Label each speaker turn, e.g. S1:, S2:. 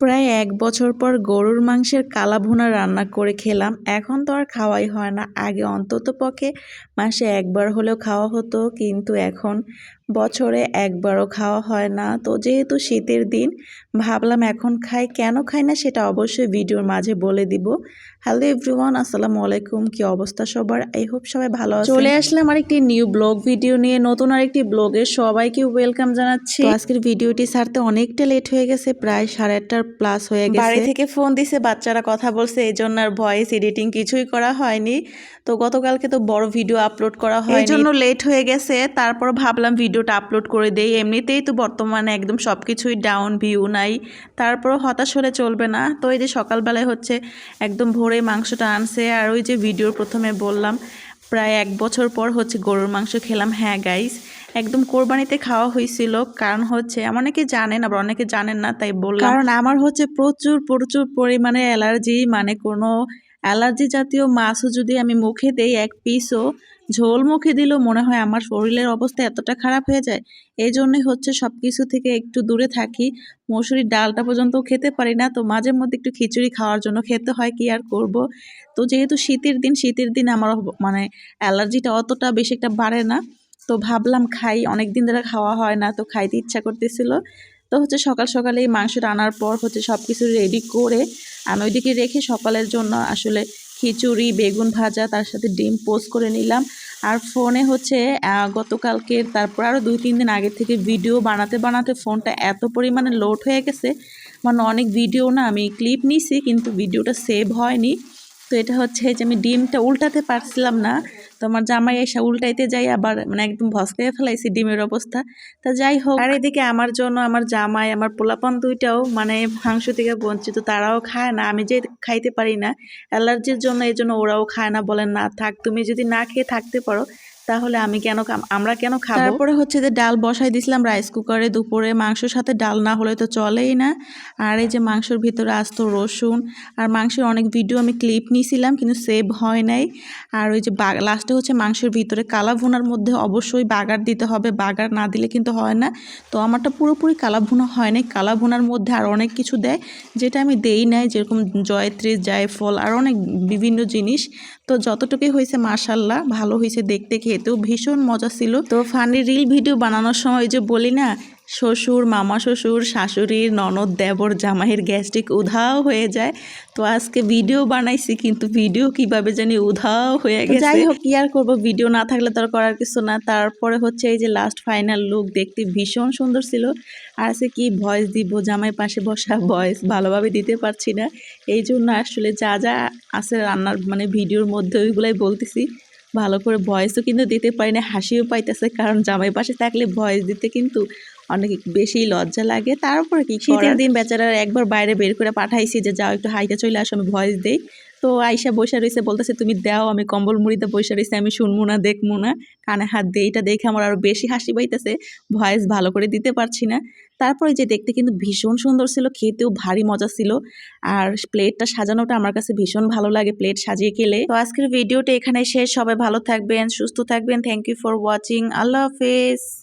S1: প্রায় এক বছর পর গরুর মাংসের কালা ভুনা রান্না করে খেলাম। এখন তো আর খাওয়াই হয় না। আগে অন্তত পক্ষে মাসে একবার হলেও খাওয়া হতো, কিন্তু এখন বছরে একবারও খাওয়া হয় না। তো যেহেতু শীতের দিন ভাবলাম এখন খাই। কেন খাই না সেটা অবশ্যই ভিডিওর মাঝে বলে দিব। হ্যালো এভরিওয়ান আসসালামু আলাইকুম। কি অবস্থা সবার? আই হোপ সবাই ভালো আছে চলে আসলাম আরেকটি নিউ ব্লগ ভিডিও নিয়ে নতুন আরেকটি ব্লগে সবাইকে ওয়েলকাম জানাচ্ছি। আজকের ভিডিওটি ছাড়তে অনেকটা লেট হয়ে গেছে প্রায় সাড়ে আটটার প্লাস হয়ে গেছে। বাড়ি থেকে ফোন দিছে বাচ্চারা কথা বলছে এই জন্য আর ভয়েস এডিটিং কিছুই করা হয়নি। তো গতকালকে তো বড় ভিডিও আপলোড করা হয় এই জন্য লেট হয়ে গেছে তারপর ভাবলাম ভিডিওটা আপলোড করে দেই। এমনিতেই তো বর্তমানে একদম সব কিছুই ডাউন ভিউ নাই। তারপর হতাশ হলে চলবে না। তো এই যে সকালবেলায় হচ্ছে একদম ভোরে মাংসটা আনছে। আর ওই যে ভিডিওর প্রথমে বললাম, প্রায় এক বছর পর হচ্ছে গরুর মাংস খেলাম। হ্যাঁ গাইস একদম কোরবানিতে খাওয়া হয়েছিল। কারণ হচ্ছে অনেকে জানেন, আবার অনেকে জানেন না, তাই বললাম। কারণ আমার হচ্ছে প্রচুর প্রচুর পরিমাণে অ্যালার্জি। মানে কোনো অ্যালার্জি জাতীয় মাছও যদি আমি মুখে দেই এক পিসও ঝোল মুখে দিলেও মনে হয় আমার শরীরের অবস্থা এতটা খারাপ হয়ে যায়। এই জন্যই হচ্ছে সব কিছু থেকে একটু দূরে থাকি। মসুরির ডালটা পর্যন্ত খেতে পারি না, তো মাঝে মধ্যে একটু খিচুড়ি খাওয়ার জন্য খেতে হয়, কি আর করব? তো যেহেতু শীতের দিন শীতের দিন আমার মানে অ্যালার্জিটা অতটা বেশি একটা বাড়ে না, তো ভাবলাম খাই অনেক দিন ধরে খাওয়া হয় না, তো খাইতে ইচ্ছা করতেছিল। তো হচ্ছে সকাল সকালে এই মাংস রান্নার পর হচ্ছে সব কিছু রেডি করে আমি ওইদিকে রেখে সকালের জন্য আসলে খিচুড়ি, বেগুন ভাজা, তার সাথে ডিম পোস্ট করে নিলাম। আর ফোনে হচ্ছে গতকালকের তারপর আরও দুই তিন দিন আগে থেকে ভিডিও বানাতে বানাতে ফোনটা এত পরিমাণে লোড হয়ে গেছে। মানে অনেক ভিডিও না আমি ক্লিপ নিছি, কিন্তু ভিডিওটা সেভ হয়নি। তো এটা হচ্ছে যে আমি ডিমটা উল্টাতে পারছিলাম না। তো আমার জামাই এসে উল্টাইতে যাই, আবার মানে একদম ভসকাইয়া ফেলাইছি, ডিমের অবস্থা। তা যাই হোক। আর এদিকে আমার জন্য আমার জামাই, আমার পোলাপান দুইটাও মানে মাংস থেকে বঞ্চিত, তারাও খায় না। আমি যে খাইতে পারি না, অ্যালার্জির জন্য এই জন্য ওরাও খায় না। বলেন না, থাক, তুমি যদি না খেয়ে থাকতে পারো তাহলে আমি কেন আমরা কেন খাব? তারপরে হচ্ছে যে ডাল বসাই দিছিলাম রাইস কুকারে দুপুরে। মাংসর সাথে ডাল না হলে তো চলেই না। আর এই যে মাংসর ভিতরে আসতো রসুন, আর মাংসের অনেক ভিডিও আমি ক্লিপ নিয়েছিলাম কিন্তু সেভ হয় নাই। আর ওই যে লাস্টে হচ্ছে মাংসের ভিতরে কালা ভুনার মধ্যে অবশ্যই বাগার দিতে হবে। বাগার না দিলে কিন্তু হয় না। তো আমারটা পুরোপুরি কালা ভুনা হয় নাই। কালা ভুনার মধ্যে আর অনেক কিছু দেয়, যেটা আমি দেই নাই। যেরকম জয়ত্রী, জায়ফল, আর অনেক বিভিন্ন জিনিস। তো যতটুকুই হয়েছে মার্শাল্লাহ ভালো হয়েছে দেখতে খেতেও ভীষণ মজা ছিল। তো ফানি রিল ভিডিও বানানোর সময় যে বলি না, শ্বশুর, মামা শ্বশুর শাশুড়ির ননদ, দেবর, জামাইয়ের গ্যাস্ট্রিক উধাও হয়ে যায়। তো আজকে ভিডিও বানাইছি, কিন্তু ভিডিও কীভাবে জানি উধাও হয়ে গেছে। যাই হোক, কি আর করব? ভিডিও না থাকলে তার করার কিছু না। তারপরে হচ্ছে এই যে লাস্ট ফাইনাল লুক দেখতে ভীষণ সুন্দর ছিল। আর আজকে কি ভয়েস দিব? জামাই পাশে বসা ভয়েস ভালোভাবে দিতে পারছি না। এই জন্য আসলে যা যা আছে রান্নার মানে ভিডিওর মধ্যে ওইগুলাই বলতেছি। ভালো করে ভয়েসও কিন্তু দিতে পারি না, হাসিও পাইতেছে। কারণ জামাই পাশে থাকলে ভয়েস দিতে কিন্তু অনেক বেশি লজ্জা লাগে। তারপরে কি শীতের দিন বেচারার একবার বাইরে বের করে পাঠাইছি যে যাও একটু হাইটা চলে আসো আমি ভয়েস দেই। তো আইসা বসে রয়েছে বলতেছে তুমি দাও আমি কম্বল মুড়িতে বসে রয়েছে আমি শুনব না দেখব না। কানে হাত দিয়ে এটা দেখে আমার আরও বেশি হাসি পাইতেছে ভয়েস ভালো করে দিতে পারছি না। তারপরে যে দেখতে কিন্তু ভীষণ সুন্দর ছিল খেতেও ভারী মজা ছিল। আর প্লেটটা সাজানোটা আমার কাছে ভীষণ ভালো লাগে প্লেট সাজিয়ে খেলে। তো আজকের ভিডিওটা এখানে শেষ সবাই ভালো থাকবেন সুস্থ থাকবেন থ্যাংক ইউ ফর ওয়াচিং আল্লাহ হাফেজ।